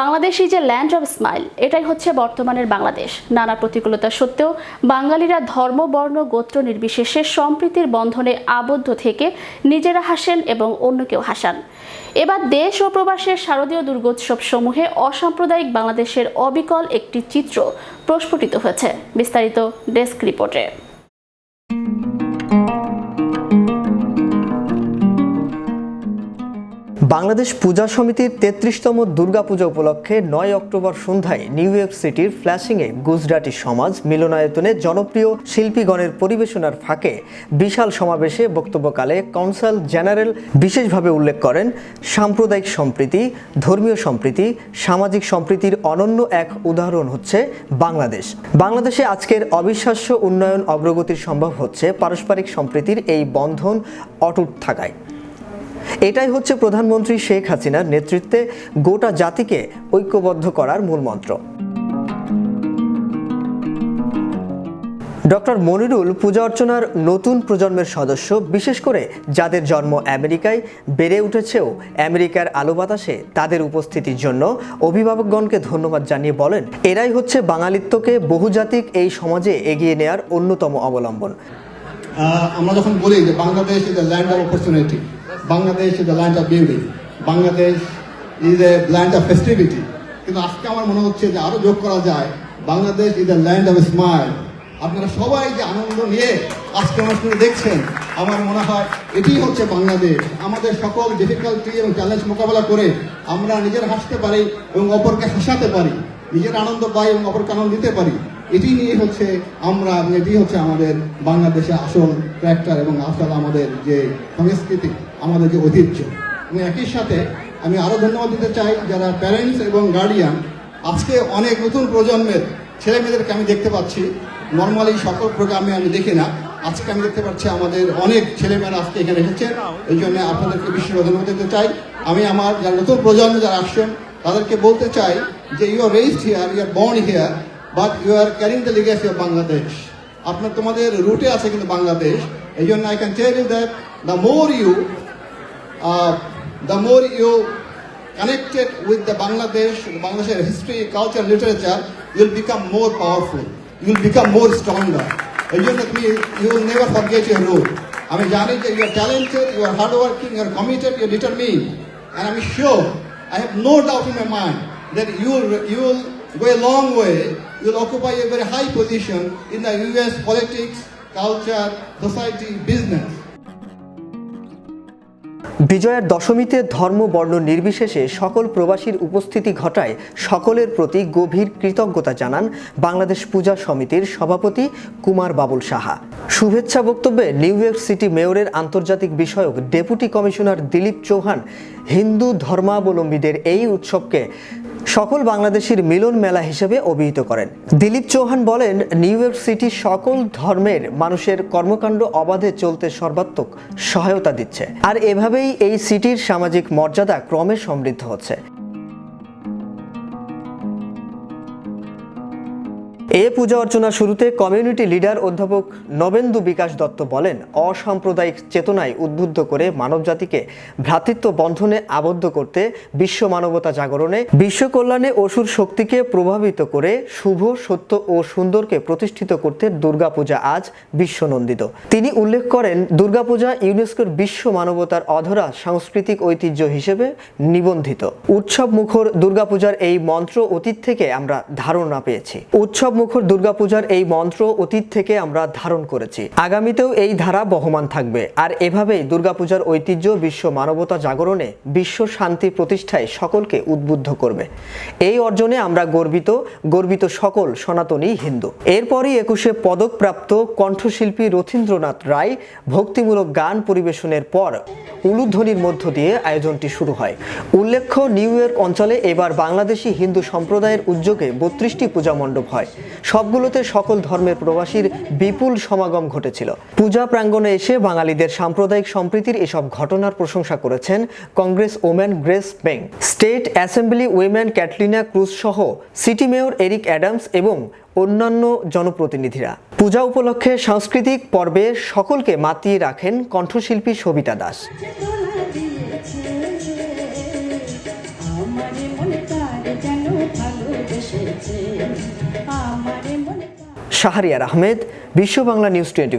Bangladesh a land of smile এটাই হচ্ছে বর্তমানের বাংলাদেশ। নানা প্রতিকূলতা সত্ত্বেও বাঙালিরা ধর্ম, বর্ণ, গোত্র নির্বিশেষে সম্প্রীতির বন্ধনে আবদ্ধ থেকে নিজেরা হাসেন এবং অন্যকেও হাসান। এবার দেশ ও প্রবাসের শারদীয় দুর্গোৎসব সমূহে অসাম্প্রদায়িক বাংলাদেশের অবিকল একটি চিত্র প্রস্ফুটিত হয়েছে। বিস্তারিত ডেস্ক রিপোর্টে। বাংলাদেশ পূজা সমিতির তেত্রিশতম দুর্গাপূজা উপলক্ষে নয় অক্টোবর সন্ধ্যায় নিউ ইয়র্ক সিটির ফ্ল্যাশিংয়ে গুজরাটি সমাজ মিলনায়তনে জনপ্রিয় শিল্পীগণের পরিবেশনার ফাঁকে বিশাল সমাবেশে বক্তব্যকালে কাউন্সিল জেনারেল বিশেষভাবে উল্লেখ করেন, সাম্প্রদায়িক সম্প্রীতি, ধর্মীয় সম্প্রীতি, সামাজিক সম্প্রীতির অনন্য এক উদাহরণ হচ্ছে বাংলাদেশ। বাংলাদেশে আজকের অবিশ্বাস্য উন্নয়ন অগ্রগতির সম্ভব হচ্ছে পারস্পরিক সম্প্রীতির এই বন্ধন অটুট থাকায়। এটাই হচ্ছে প্রধানমন্ত্রী শেখ হাসিনার নেতৃত্বে গোটা জাতিকে ঐক্যবদ্ধ করার মূলমন্ত্র ডক্টর মনিরুল পূজা অর্চনার নতুন প্রজন্মের সদস্য, বিশেষ করে যাদের জন্ম আমেরিকায়, বেড়ে উঠেছেও আমেরিকার আলো বাতাসে তাদের উপস্থিতির জন্য অভিভাবকগণকে ধন্যবাদ জানিয়ে বলেন, এরাই হচ্ছে বাঙালিত্বকে বহুজাতিক এই সমাজে এগিয়ে নেয়ার অন্যতম অবলম্বন। আমরা যখন বলি যে Bangladesh is the land of opportunity Bangladesh is land of beauty Bangladesh is a land of festivity কিন্তু আজকে আমার মনে হচ্ছে যে আরও যোগ করা যায় Bangladesh is the land of smile আপনারা সবাই যে আনন্দ নিয়ে আজকে অনুষ্ঠানে দেখছেন, আমার মনে হয় এটি হচ্ছে বাংলাদেশ আমাদের সকল ডিফিকাল্টি এবং চ্যালেঞ্জ মোকাবেলা করে আমরা নিজের হাসতে পারি এবং অপরকে হাসাতে পারি। নিজের আনন্দ পাই এবং অপরকে আনন্দ দিতে পারি। এটি নিয়ে হচ্ছে আমরা, এটি হচ্ছে আমাদের বাংলাদেশের আসল ক্যারেক্টার এবং আসল আমাদের যে সংস্কৃতি, আমাদের যে ঐতিহ্য। এবং একই সাথে আমি আরও ধন্যবাদ দিতে চাই যারা প্যারেন্টস এবং গার্ডিয়ান আজকে অনেক নতুন প্রজন্মের ছেলে মেয়েদেরকে আমি দেখতে পাচ্ছি। নর্মালি সকল প্রোগ্রামে আমি দেখি না। আজকে আমি দেখতে পাচ্ছি আমাদের অনেক ছেলেমেয়েরা আজকে এখানে এসেছে। এই জন্য আপনাদেরকে বিশেষ ধন্যবাদ দিতে চাই। আমি আমার যারা নতুন প্রজন্ম যারা আসছেন, তাদেরকে বলতে চাই যে you are raised here you are born here but you are carrying the legacy of Bangladesh আপনার তোমাদের রুটে আছে কিন্তু বাংলাদেশ এই জন্য I can tell you that the more you connected with the Bangladesh, the Bangladesh history, culture, literature, you will become more powerful. You will become more stronger. এই জন্য তুমি will never forget your root. আমি জানি যে talented, you are hardworking, you are committed, you are determined. And I'm sure, I have no doubt in my mind that you will, you will go a long way. Will occupy a very high position in the US politics, culture, society, business. বিজয়ার দশমীতে ধর্ম বর্ণ নির্বিশেষে সকল প্রবাসীর উপস্থিতি ঘটায় সকলের প্রতি গভীর কৃতজ্ঞতা জানান বাংলাদেশ পূজা সমিতির সভাপতি কুমার বাবুল সাহা শুভেচ্ছা বক্তব্যে নিউ ইয়র্ক সিটি মেয়রের আন্তর্জাতিক বিষয়ক ডেপুটি কমিশনার দিলীপ চৌহান হিন্দু ধর্মাবলম্বীদের এই উৎসবকে সকল বাংলাদেশের মিলন মেলা হিসেবে অভিহিত করেন। দিলীপ চৌহান বলেন, নিউ ইয়র্ক সিটি সকল ধর্মের মানুষের কর্মকাণ্ড অবাধে চলতে সর্বাত্মক সহায়তা দিচ্ছে। আর এভাবেই এই সিটির সামাজিক মর্যাদা ক্রমে সমৃদ্ধ হচ্ছে। এ পূজা অর্চনা শুরুতে কমিউনিটি লিডার অধ্যাপক নবেন্দু বিকাশ দত্ত বলেন, অসাম্প্রদায়িক চেতনায় উদ্বুদ্ধ করে মানবজাতিকে ভ্রাতৃত্ব বন্ধনে আবদ্ধ করতে বিশ্ব মানবতা জাগরণে, বিশ্ব কল্যাণে অসুর শক্তিকে প্রভাবিত করে শুভ, সত্য ও সুন্দরকে প্রতিষ্ঠিত করতে দুর্গাপূজা আজ বিশ্বনন্দিত। তিনি উল্লেখ করেন, দুর্গাপূজা ইউনেস্কোর বিশ্ব মানবতার অধরা সাংস্কৃতিক ঐতিহ্য হিসেবে নিবন্ধিত। উৎসব মুখর দুর্গাপূজার এই মন্ত্র অতীত থেকে আমরা ধারণা পেয়েছি। উৎসব মুখর দুর্গাপূজার এই মন্ত্র অতীত থেকে আমরা ধারণ করেছি। আগামীতেও এই ধারা বহমান থাকবে। আর এভাবেই দুর্গাপূজার ঐতিহ্য, বিশ্ব মানবতা জাগরণে বিশ্ব শান্তি প্রতিষ্ঠায় সকলকে উদ্বুদ্ধ করবে। এই অর্জনে আমরা গর্বিত গর্বিত সকল সনাতনী হিন্দু। এরপরই একুশে পদকপ্রাপ্ত কণ্ঠশিল্পী রথীন্দ্রনাথ রায় ভক্তিমূলক গান পরিবেশনের পর উলুধ্বনির মধ্য দিয়ে আয়োজনটি শুরু হয়। উল্লেখ্য, নিউ ইয়র্ক অঞ্চলে এবার বাংলাদেশি হিন্দু সম্প্রদায়ের উদ্যোগে বত্রিশটি পূজা মণ্ডপ হয়। সবগুলোতে সকল ধর্মের প্রবাসীর বিপুল সমাগম ঘটেছিল। পূজা প্রাঙ্গণে এসে বাঙালিদের সাম্প্রদায়িক সম্প্রীতির এসব ঘটনার প্রশংসা করেছেন কংগ্রেস ওম্যান গ্রেস বেং। State assembly women Catalina Cruz সহ সিটি মেয়র এরিক অ্যাডামস এবং অন্যান্য জনপ্রতিনিধিরা। পূজা উপলক্ষে সাংস্কৃতিক পর্বে সকলকে মাতিয়ে রাখেন কণ্ঠশিল্পী সবিতা দাস। শাহরিয়ার আহমেদ বিশ্ব বাংলা নিউজ টোয়েন্টি